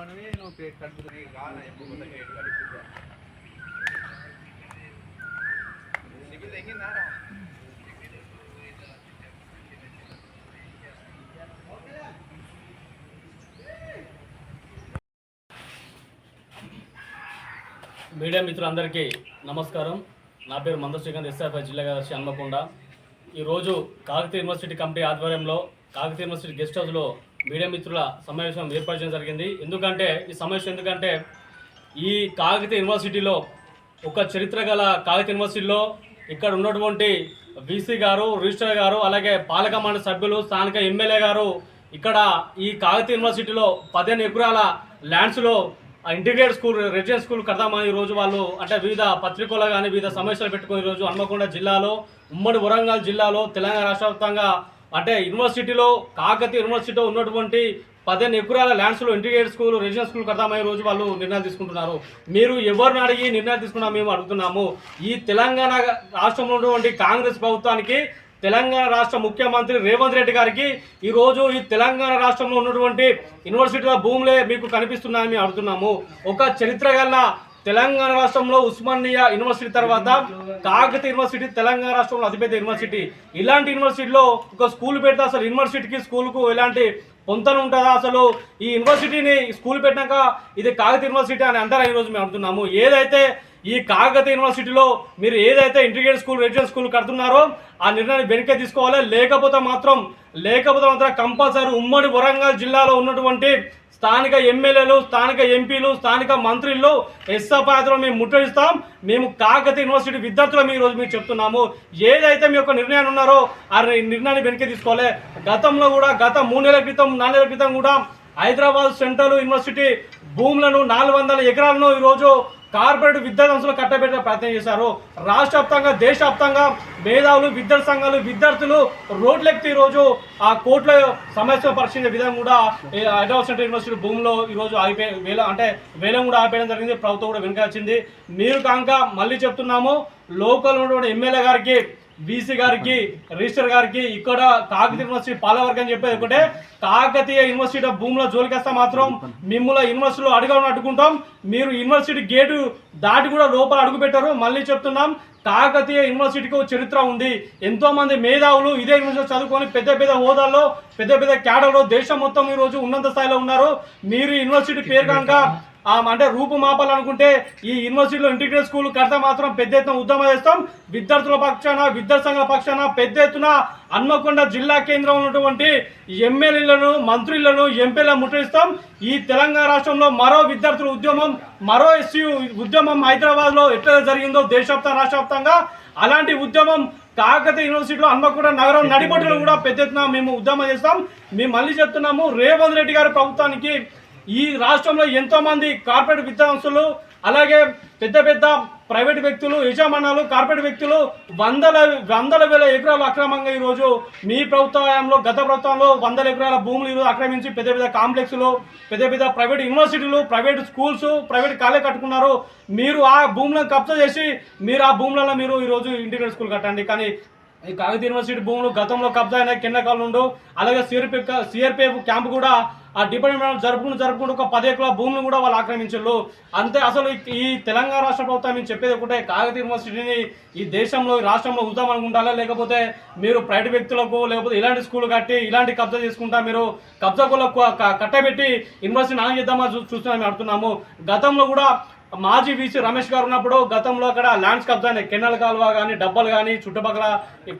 అన్నవి నువ్వు పేరు కడుపుతుంది కాదు ఎప్పుడు కడుపుతుంది తెంగిందారా మీడియా మిత్రులందరికీ నమస్కారం. నా పేరు మంద శ్రీకాంత్ ఎస్ఆర్ఐ జిల్లా కార్యదర్శి హన్మకొండ. ఈరోజు కాకతీయ యూనివర్సిటీ కమిటీ ఆధ్వర్యంలో కాకతీయ యూనివర్సిటీ గెస్ట్ హౌస్లో మీడియా మిత్రుల సమావేశం ఏర్పాటు చేయడం జరిగింది. ఎందుకంటే ఈ సమావేశం ఎందుకంటే ఈ కాగిత యూనివర్సిటీలో ఒక చరిత్ర గల కాగిత యూనివర్సిటీలో ఇక్కడ ఉన్నటువంటి బీసీ గారు రిజిస్టర్ గారు అలాగే పాలక మండలి సభ్యులు స్థానిక ఎమ్మెల్యే గారు ఇక్కడ ఈ కాగిత యూనివర్సిటీలో పదిహేను ఎకరాల ల్యాండ్స్లో ఇంటిగ్రేట్ స్కూల్ రెసిడెంట్ స్కూల్ కడదామని ఈరోజు వాళ్ళు అంటే వివిధ పత్రికల్లో కానీ వివిధ సమస్యలు పెట్టుకుని ఈరోజు హన్మకొండ జిల్లాలో ఉమ్మడి వరంగల్ జిల్లాలో తెలంగాణ రాష్ట్ర వ్యాప్తంగా అంటే యూనివర్సిటీలో కాకతీయ యూనివర్సిటీలో ఉన్నటువంటి పదిహేను ఎకరాల ల్యాండ్స్లో ఇంటిగ్రేటెడ్ స్కూల్ రెసిడెన్స్ స్కూల్ కడదామని రోజు వాళ్ళు నిర్ణయం తీసుకుంటున్నారు. మీరు ఎవరిని అడిగి నిర్ణయం తీసుకున్నా మేము అడుగుతున్నాము. ఈ తెలంగాణ రాష్ట్రంలో ఉన్నటువంటి కాంగ్రెస్ ప్రభుత్వానికి తెలంగాణ రాష్ట్ర ముఖ్యమంత్రి రేవంత్ రెడ్డి గారికి ఈరోజు ఈ తెలంగాణ రాష్ట్రంలో ఉన్నటువంటి యూనివర్సిటీల భూములే మీకు కనిపిస్తున్నాయని మేము అడుగుతున్నాము. ఒక చరిత్ర గల తెలంగాణ రాష్ట్రంలో ఉస్మానియా యూనివర్సిటీ తర్వాత కాకతీయ యూనివర్సిటీ తెలంగాణ రాష్ట్రంలో అతిపెద్ద యూనివర్సిటీ. ఇలాంటి యూనివర్సిటీలో ఒక స్కూల్ పెడితే అసలు యూనివర్సిటీకి స్కూల్కు ఎలాంటి పొంతన ఉంటుందా అసలు? ఈ యూనివర్సిటీని స్కూల్ పెట్టినాక ఇది కాకతీయ యూనివర్సిటీ అని అందరూ ఈరోజు మేము అడుగుతున్నాము. ఏదైతే ఈ కాకతీయ యూనివర్సిటీలో మీరు ఏదైతే ఇంటిగ్రేటెడ్ స్కూల్ రెసిడెన్స్ స్కూల్ కడుతున్నారో ఆ నిర్ణయాన్ని వెనక్కి తీసుకోవాలి. లేకపోతే మాత్రం లేకపోతే మాత్రం కంపల్సరీ ఉమ్మడి వరంగల్ జిల్లాలో ఉన్నటువంటి స్థానిక ఎమ్మెల్యేలు స్థానిక ఎంపీలు స్థానిక మంత్రులు ఎస్ఎఫ్ ఆధ్వర్యంలో మేము ముట్టడిస్తాం. మేము కాకతీయ యూనివర్సిటీ విద్యార్థులు మీ రోజు మీరు చెప్తున్నాము. ఏదైతే మీ యొక్క నిర్ణయాన్ని ఉన్నారో ఆ నిర్ణయాన్ని వెనక్కి తీసుకోవాలి. గతంలో కూడా గత మూడు నెలల క్రితం నాలుగు నెలల క్రితం కూడా హైదరాబాద్ సెంట్రల్ యూనివర్సిటీ భూములను నాలుగు వందల ఎకరాలను ఈరోజు కార్పొరేట్ విద్యా సంస్థలు కట్టబెట్టే ప్రయత్నం చేశారు. రాష్ట్ర వ్యాప్తంగా దేశవ్యాప్తంగా మేధావులు విద్యార్థి సంఘాలు విద్యార్థులు రోడ్లెక్కి ఈరోజు ఆ కోర్టులో సమస్య పరిశీలించే విధంగా కూడా హైదరాబాద్ సెంట్రల్ యూనివర్సిటీ భూమిలో ఈరోజు ఆగిపోయి వేల అంటే వేలం కూడా ఆపేయడం జరిగింది. ప్రభుత్వం కూడా వెనుక వచ్చింది. మీరు కనుక మళ్ళీ చెప్తున్నాము లోకల్ ఉన్నటువంటి ఎమ్మెల్యే గారికి బీసీ గారికి రిజిస్టర్ గారికి ఇక్కడ కాకతీయ యూనివర్సిటీ పాలవర్గం చెప్పేది ఒకటే. కాకతీయ యూనివర్సిటీ భూముల జోలికేస్తే మాత్రం మిమ్మల్ని యూనివర్సిటీలో అడుగుని అడ్డుకుంటాం మీరు యూనివర్సిటీ గేటు దాటి కూడా లోపల అడుగు పెట్టారు. మళ్ళీ చెప్తున్నాం కాకతీయ యూనివర్సిటీకి ఒక చరిత్ర ఉంది. ఎంతో మంది మేధావులు ఇదే యూనివర్సిటీ చదువుకొని పెద్ద పెద్ద హోదాల్లో పెద్ద పెద్ద క్యాడర్లో దేశం మొత్తం ఈ రోజు ఉన్నత స్థాయిలో ఉన్నారు. మీరు యూనివర్సిటీ పేరు కనుక అంటే రూపు మాపాలనుకుంటే ఈ యూనివర్సిటీలో ఇంటిగ్రేట్ స్కూల్ కడితే మాత్రం పెద్ద ఎత్తున ఉద్యమం చేస్తాం. విద్యార్థుల పక్షాన విద్యార్థి సంఘాల పక్షాన పెద్ద ఎత్తున హన్మకొండ జిల్లా కేంద్రం ఉన్నటువంటి ఎమ్మెల్యేలను మంత్రులను ఎంపీలను ముట్టడిస్తాం. ఈ తెలంగాణ రాష్ట్రంలో మరో విద్యార్థుల ఉద్యమం మరో ఎస్సీ ఉద్యమం హైదరాబాద్లో ఎట్లా జరిగిందో దేశవ్యాప్త రాష్ట్రవ్యాప్తంగా అలాంటి ఉద్యమం కాకతీయ యూనివర్సిటీలో హన్మకొండ నగరం నడిబొట్టులో కూడా పెద్ద ఎత్తున మేము ఉద్యమం చేస్తాం. మేము మళ్ళీ చెప్తున్నాము రేవంత్ రెడ్డి గారి ప్రభుత్వానికి ఈ రాష్ట్రంలో ఎంతోమంది కార్పొరేట్ విద్వాంసులు అలాగే పెద్ద పెద్ద ప్రైవేట్ వ్యక్తులు యజమానాలు కార్పొరేట్ వ్యక్తులు వందల వందల వేల ఎకరాలు అక్రమంగా ఈరోజు మీ ప్రభుత్వంలో గత ప్రభుత్వంలో వందల ఎకరాల భూములు ఈరోజు ఆక్రమించి పెద్ద పెద్ద కాంప్లెక్స్లు పెద్ద పెద్ద ప్రైవేట్ యూనివర్సిటీలు ప్రైవేట్ స్కూల్స్ ప్రైవేట్ కాలేజ్ కట్టుకున్నారు. మీరు ఆ భూములను కబ్జా చేసి మీరు ఆ భూములలో మీరు ఈరోజు ఇంటిగ్రేట్ స్కూల్ కట్టండి. కానీ ఈ కాకతీయ యూనివర్సిటీ భూములు గతంలో కబ్జా అయిన కింద కాలం అలాగే సిఆర్పిఎఫ్ సిఆర్పిఎఫ్ క్యాంప్ కూడా ఆ డిపార్ట్మెంట్ జరుపుకుంటూ జరుపుకుంటూ ఒక పది ఎకరాల భూములు కూడా వాళ్ళు ఆక్రమించారు అంతే అసలు ఈ- తెలంగాణ రాష్ట్ర ప్రభుత్వం నేను చెప్పేది ఒకటే కాకతీయ యూనివర్సిటీని ఈ దేశంలో ఈ రాష్ట్రంలో ఉందాం అనుకుంటారా? లేకపోతే మీరు ప్రైవేట్ వ్యక్తులకు లేకపోతే ఇలాంటి స్కూల్ కట్టి ఇలాంటి కబ్జా చేసుకుంటా మీరు కబ్జా కులకు కట్టబెట్టి యూనివర్సిటీ నాన్ చేద్దామని చూస్తున్నాం మేము అడుగుతున్నాము. గతంలో కూడా మాజీ వీసీ రమేష్ గారు ఉన్నప్పుడు గతంలో అక్కడ ల్యాండ్స్ కబ్జా అనే కెన్నెల కాలువ కానీ డబ్బలు కానీ చుట్టుపక్కల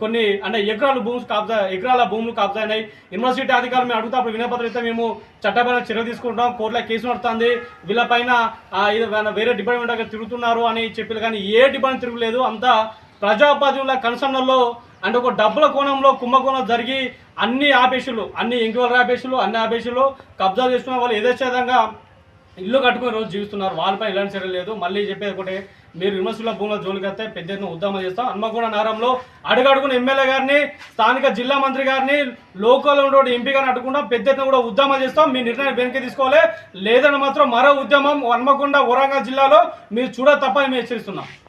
కొన్ని అంటే ఎకరాలు భూములు కబ్జా ఎకరాల భూములు కబ్జా అయినాయి. యూనివర్సిటీ అధికారులు మేము అడుగుతా అప్పుడు వినపత్రం మేము చట్టపరమైన చర్య తీసుకుంటాం కోర్టులో కేసు నడుస్తుంది. వీళ్ళపైన వేరే- డిపార్ట్మెంట్ దగ్గర తిరుగుతున్నారు అని చెప్పారు కానీ ఏ డిపార్ట్మెంట్ తిరుగులేదు. అంతా ప్రజాపతిల కన్సర్న్లో అంటే ఒక డబ్బుల కోణంలో కుంభకోణం జరిగి అన్ని ఆపేషులు అన్ని ఎంక్వైరీ ఆపేషులు అన్ని ఆపేషులు కబ్జా చేసుకున్న వాళ్ళు విధంగా ఇల్లు కట్టుకుని రోజు జీవిస్తున్నారు. వాళ్ళపై ఎలాంటి చర్య లేదు. మళ్ళీ చెప్పేది ఒకటే మీరు యూనివర్సిటీలో భూముల జోలికి వస్తే పెద్ద ఎత్తున ఉద్యమం చేస్తాం. హన్మగూడ నగరంలో అడుగడుగున ఎమ్మెల్యే గారిని స్థానిక జిల్లా మంత్రి గారిని లోకల్ ఉన్నటువంటి ఎంపీ గారిని అడుగుకుండా పెద్ద ఎత్తున కూడా ఉద్యమం చేస్తాం. మీ నిర్ణయం వెనక్కి తీసుకోవాలి. లేదని మాత్రం మరో ఉద్యమం హన్మకొండ వరంగల్ జిల్లాలో మీరు చూడ తప్పని మేము హెచ్చరిస్తున్నాం.